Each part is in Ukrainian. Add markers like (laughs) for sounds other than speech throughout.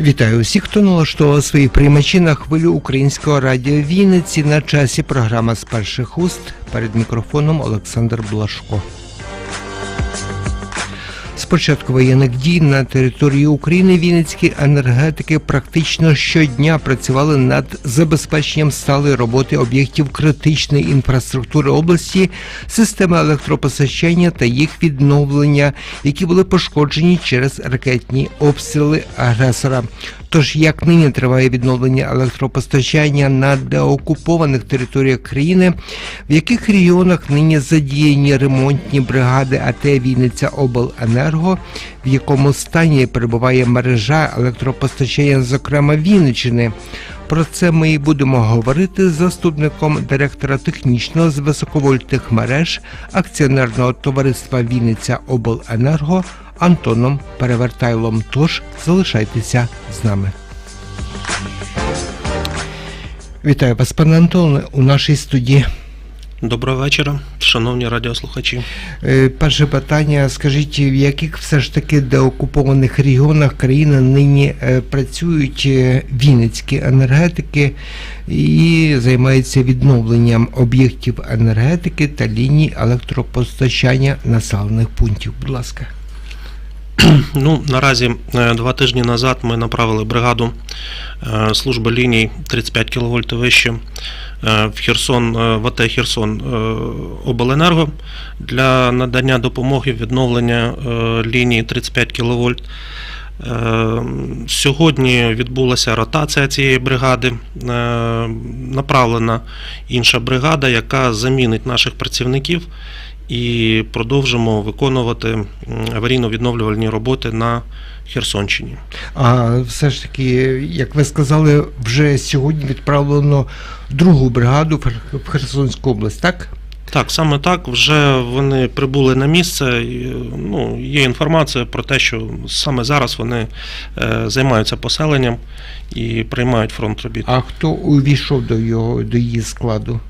Вітаю усіх, хто налаштовував свої приймачі на хвилю українського радіо Вінниці на часі. Програма з перших уст перед мікрофоном Олександр Блашко. Початку воєнних дій на території України вінницькі енергетики практично щодня працювали над забезпеченням сталої роботи об'єктів критичної інфраструктури області, системи електропостачання та їх відновлення, які були пошкоджені через ракетні обстріли агресора. Тож як нині триває відновлення електропостачання на деокупованих територіях країни, в яких регіонах нині задіяні ремонтні бригади АТ Вінниця Обленерго, в якому стані перебуває мережа електропостачання, зокрема Вінниччини. Про це ми і будемо говорити з заступником директора технічного з високовольтних мереж акціонерного товариства Вінниця Обленерго Антоном Перевертайлом. Тож залишайтеся з нами. Вітаю вас, пане Антоне, у нашій студії. Доброго вечора, шановні радіослухачі. Е, Перше питання: скажіть, в яких все ж таки деокупованих регіонах країни нині е, працюють е, вінницькі енергетики і займаються відновленням об'єктів енергетики та ліній електропостачання населених пунктів? Будь ласка. (clears throat) Ну, наразі е, два тижні назад ми направили бригаду е, служби ліній 35 кВт вище е, в Херсон, в АТ Херсон Обленерго для надання допомоги відновлення лінії 35 кВт. Сьогодні відбулася ротація цієї бригади. Направлена інша бригада, яка замінить наших працівників і продовжимо виконувати аварійно-відновлювальні роботи на Херсонщині. А все ж таки, як ви сказали, вже сьогодні відправлено другу бригаду в Херсонську область, так? Так, саме так. Вже вони прибули на місце. і, Ну, є інформація про те, що саме зараз вони е, займаються поселенням і приймають фронт робіт. А хто увійшов до його до її складу?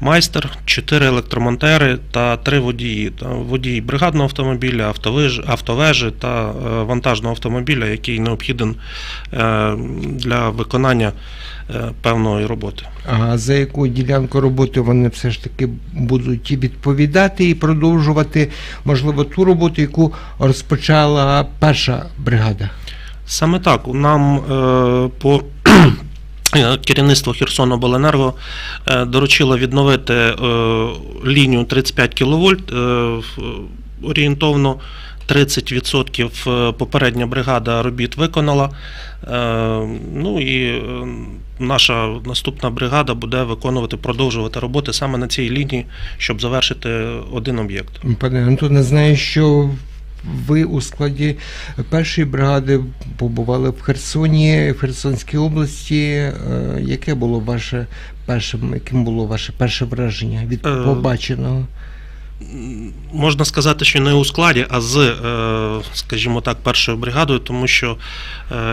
Майстер, чотири електромонтери та три водії. Водій бригадного автомобіля, автовежі та е, вантажного автомобіля, який необхіден е, для виконання е, певної роботи. А за яку ділянку роботи вони все ж таки будуть відповідати і продовжувати, можливо, ту роботу, яку розпочала перша бригада? Саме так, нам по керівництво Херсонобленерго е, доручило відновити е, лінію 35 кВт. Е, орієнтовно 30% попередня бригада робіт виконала. Е, ну і е, наша наступна бригада буде виконувати, продовжувати роботи саме на цій лінії, щоб завершити один об'єкт. Пане Антоне, знаю, що ви у складі першої бригади побували в Херсоні, в Херсонській області. Е, Яке було ваше перше, яким було ваше перше враження від Е, побаченого? Можна сказати, що не у складі, а з, е, скажімо так, першою бригадою, тому що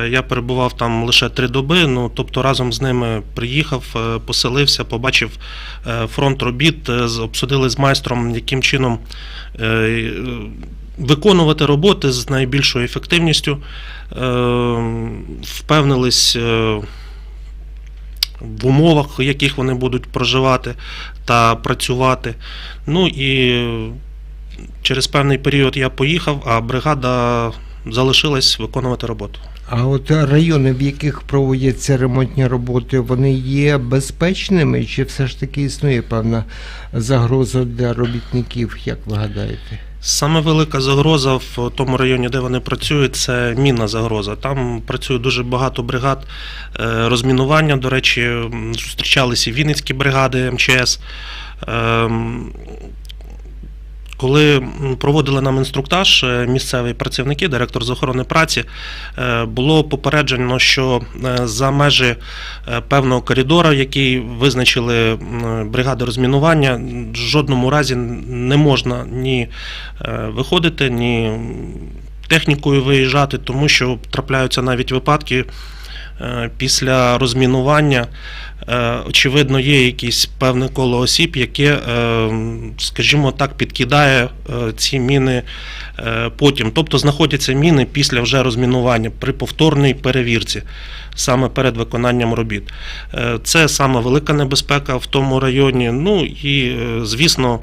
я перебував там лише три доби. Ну тобто разом з ними приїхав, поселився, побачив фронт робіт, обсудили з майстром, яким чином виконувати роботи з найбільшою ефективністю. Е, Впевнились. е, В умовах, в яких вони будуть проживати та працювати. Ну і через певний період я поїхав, а бригада залишилась виконувати роботу. А от райони, в яких проводяться ремонтні роботи, вони є безпечними, чи все ж таки існує певна загроза для робітників, як ви гадаєте? Саме велика загроза в тому районі, де вони працюють, це мінна загроза. Там працює дуже багато бригад е, розмінування. До речі, зустрічалися і Вінницькі бригади МЧС. Коли проводили нам інструктаж, е, місцеві працівники, директор з охорони праці, е, було попереджено, що е, за межі певного коридора, який визначили бригади розмінування, в жодному разі не можна ні виходити, ні технікою виїжджати, тому що трапляються навіть випадки, Після розмінування, е, очевидно, є якесь певне коло осіб, яке, е, скажімо так, підкидає е, ці міни е, потім. Тобто знаходяться міни після вже розмінування при повторній перевірці, саме перед виконанням робіт. Е, Це саме велика небезпека в тому районі. Ну і, е, звісно,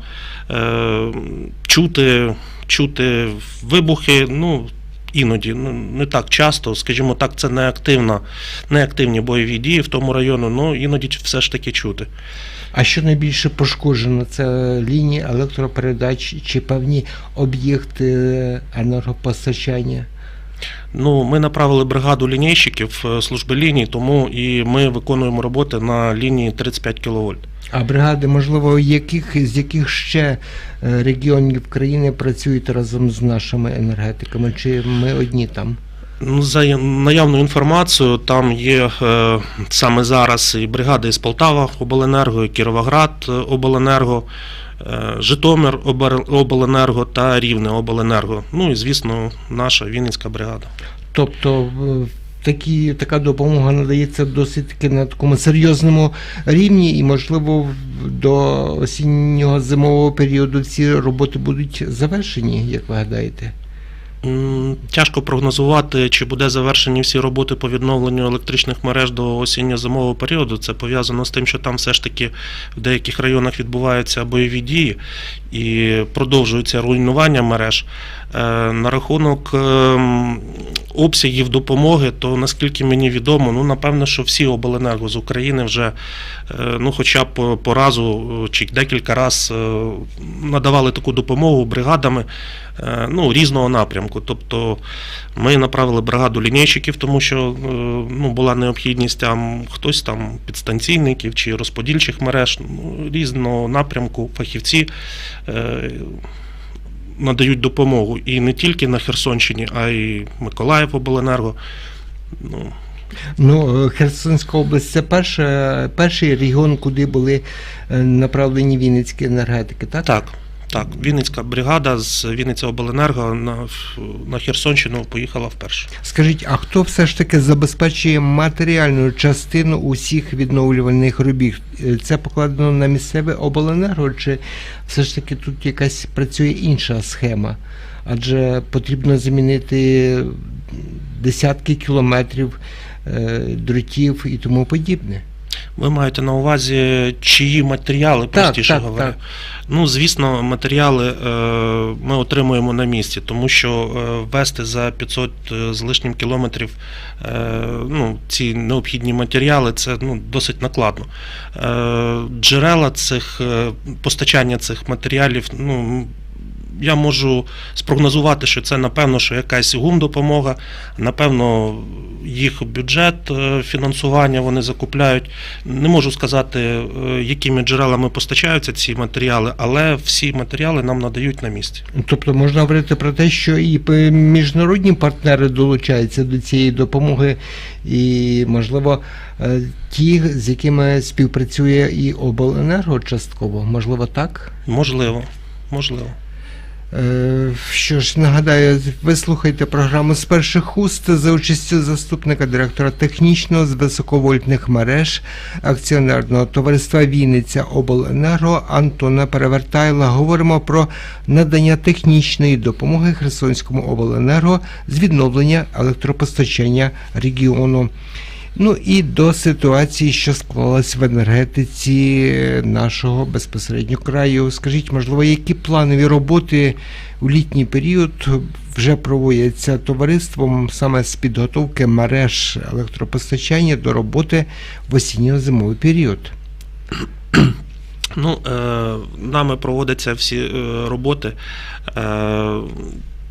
е, чути, чути вибухи. Ну, Іноді ну не так часто, скажімо так, це не активна, не активні бойові дії в тому районі, ну іноді все ж таки чути. А що найбільше пошкоджено? Це лінії електропередач чи певні об'єкти енергопостачання? Ну, ми направили бригаду лінійщиків е, служби ліній, тому і ми виконуємо роботи на лінії 35 кВт. А бригади, можливо, яких, з яких ще е, регіонів країни працюють разом з нашими енергетиками? Чи ми одні там? Ну, за наявною інформацією, там є е, саме зараз і бригади із Полтава Обленерго, і Кіровоград е, Обленерго, Житомир Обленерго та Рівне Обленерго. Ну і звісно, наша Вінницька бригада. Тобто е, такі, така допомога надається досить таки на такому серйозному рівні, і, можливо, до осіннього зимового періоду ці роботи будуть завершені, як ви гадаєте? Тяжко прогнозувати, чи буде завершені всі роботи по відновленню електричних мереж до осінньо-зимового періоду. Це пов'язано з тим, що там все ж таки в деяких районах відбуваються бойові дії і продовжуються руйнування мереж. Е, На рахунок ем, обсягів допомоги, то наскільки мені відомо, ну напевно, що всі обленерго з України вже е, ну, хоча б по, разу е, чи декілька разів надавали таку допомогу бригадами ну, різного напрямку. Тобто ми направили бригаду лінійщиків, тому що ну, була необхідність а хтось там підстанційників чи розподільчих мереж ну, різного напрямку фахівці. Надають допомогу і не тільки на Херсонщині, а й Миколаїв обленерго. Ну, Ну, е, Херсонська область це перша, перший регіон, куди були е, направлені вінницькі енергетики, так? так, так. Вінницька бригада з Вінниця обленерго на, на Херсонщину поїхала вперше. Скажіть, а хто все ж таки забезпечує матеріальну частину усіх відновлювальних робіт? Е, Це покладено на місцеве обленерго, чи все ж таки тут якась працює інша схема? Адже потрібно замінити десятки кілометрів е, дротів і тому подібне. Ви маєте на увазі, чиї матеріали, простіше так, говоря? так. Ну, звісно, матеріали е, ми отримуємо на місці, тому що е, ввести за 500 з лишнім кілометрів е, ну, ці необхідні матеріали це ну, досить накладно. Е, джерела цих е, постачання цих матеріалів, ну. Я можу спрогнозувати, що це напевно, що якась гумдопомога, напевно, їх бюджет е, фінансування вони закупляють. Не можу сказати, е, якими джерелами постачаються ці матеріали, але всі матеріали нам надають на місці. Тобто можна говорити про те, що і міжнародні партнери долучаються до цієї допомоги, і, можливо, е, ті, з якими співпрацює і обленерго частково, можливо, так? Можливо, можливо. Е, Що ж, нагадаю, ви слухаєте програму з перших уст за участю заступника директора технічного з високовольтних мереж акціонерного товариства Вінниця Обленерго Антона Перевертайла. Говоримо про надання технічної допомоги Херсонському обленерго з відновлення електропостачання регіону. Ну і до ситуації, що склалась в енергетиці нашого безпосередньо краю. Скажіть, можливо, які планові роботи у літній період вже проводяться товариством саме з підготовки мереж електропостачання до роботи в осінньо-зимовий період? Ну, е, нами проводяться всі е, роботи. Е,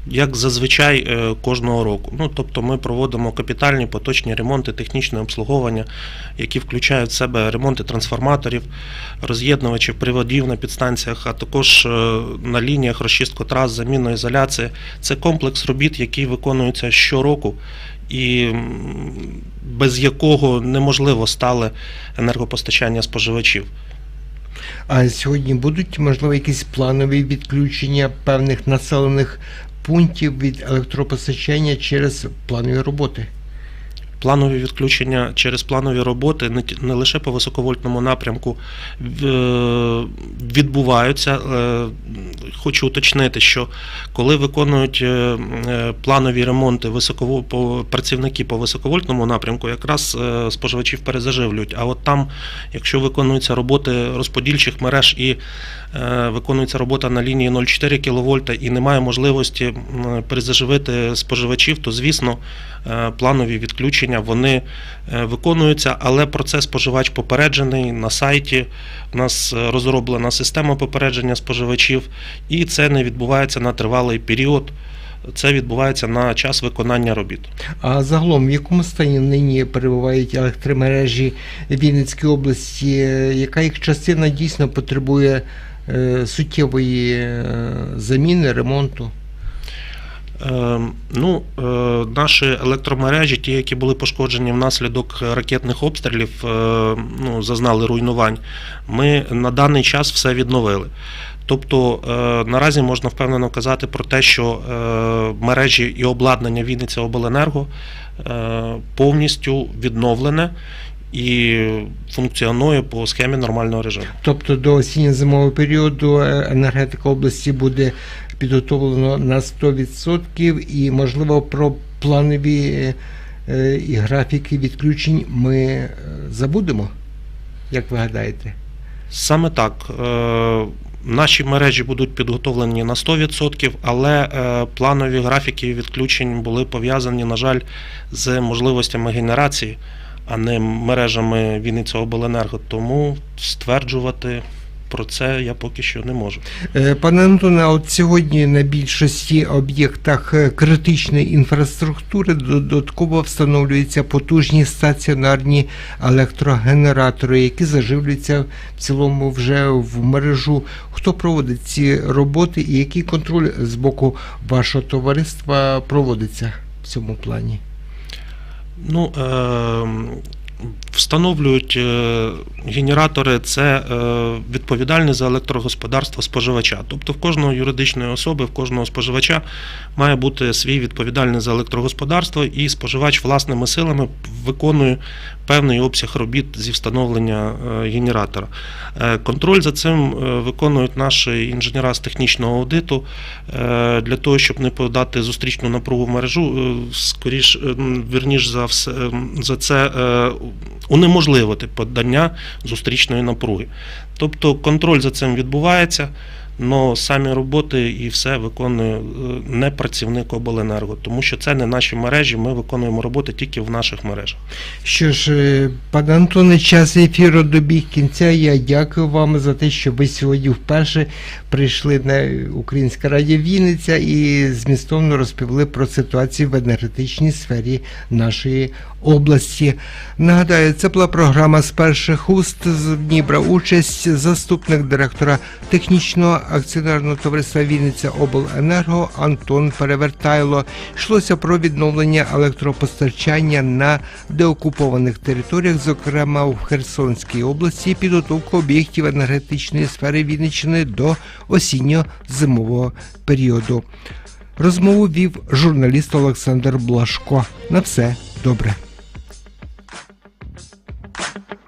як зазвичай е, кожного року. Ну, тобто ми проводимо капітальні поточні ремонти, технічне обслуговування, які включають в себе ремонти трансформаторів, роз'єднувачів, приводів на підстанціях, а також е, на лініях розчистку трас, заміну ізоляції. Це комплекс робіт, який виконується щороку. І без якого неможливо стале енергопостачання споживачів. А сьогодні будуть, можливо, якісь планові відключення певних населених пунктів від електропостачання через планові роботи? Планові відключення через планові роботи не, лише по високовольтному напрямку е, відбуваються. Е, Хочу уточнити, що коли виконують е, планові ремонти високово, по, працівники по високовольтному напрямку, якраз споживачів перезаживлюють. А от там, якщо виконуються роботи розподільчих мереж і виконується робота на лінії 0,4 кВт і немає можливості перезаживити споживачів, то звісно планові відключення вони е, виконуються, але про це споживач попереджений на сайті. У нас е, розроблена система попередження споживачів, і це не відбувається на тривалий період. Це відбувається на час виконання робіт. А загалом, в якому стані нині перебувають електромережі Вінницької області? Яка їх частина дійсно потребує е, суттєвої заміни, ремонту? Е, Ну, е, наші електромережі, ті, які були пошкоджені внаслідок ракетних обстрілів, е, ну, зазнали руйнувань. Ми на даний час все відновили. Тобто е, наразі можна впевнено казати про те, що мережі і обладнання Вінниця Обленерго повністю відновлене і функціонує по схемі нормального режиму. Тобто до осінньо-зимового періоду е, енергетика області буде підготовлено на 100% і, можливо, про планові е, і графіки відключень ми е, забудемо, як ви гадаєте? Саме так. Е, Наші мережі будуть підготовлені на 100%, але е, планові графіки відключень були пов'язані, на жаль, з можливостями генерації, а не мережами Вінниця Обленерго. Тому стверджувати про це я поки що не можу. Е, Пане Антоне, от сьогодні на більшості об'єктах е, критичної інфраструктури додатково встановлюються потужні стаціонарні електрогенератори, які заживлюються в цілому вже в мережу. Хто проводить ці роботи і який контроль з боку вашого товариства проводиться в цьому плані? Ну, е, встановлюють е, генератори, це е, відповідальність за електрогосподарство споживача. Тобто в кожного юридичної особи, в кожного споживача має бути свій відповідальний за електрогосподарство, і споживач власними силами виконує певний обсяг робіт зі встановлення е, генератора. Контроль за цим виконують наші інженера з технічного аудиту для того, щоб не подати зустрічну напругу в мережу, скоріш, е, м, вірніш за все е, за це унеможливити подання зустрічної напруги. Тобто контроль за цим відбувається. але самі роботи і все виконує е, не працівник обленерго, тому що це не наші мережі. Ми виконуємо роботи тільки в наших мережах. Що ж, е, пане Антоне, час ефіру добіг кінця. Я дякую вам за те, що ви сьогодні вперше прийшли на Українське радіо Вінниця і змістовно розповіли про ситуацію в енергетичній сфері нашої області. Нагадаю, це була програма з перших уст. Ній брав участь заступник директора технічного акціонерного товариства Вінниця Обленерго Антон Перевертайло. Йшлося про відновлення електропостачання на деокупованих територіях, зокрема в Херсонській області, підготовку об'єктів енергетичної сфери Вінниччини до осінньо-зимового періоду. Розмову вів журналіст Олександр Блашко. На все добре. thank (laughs) you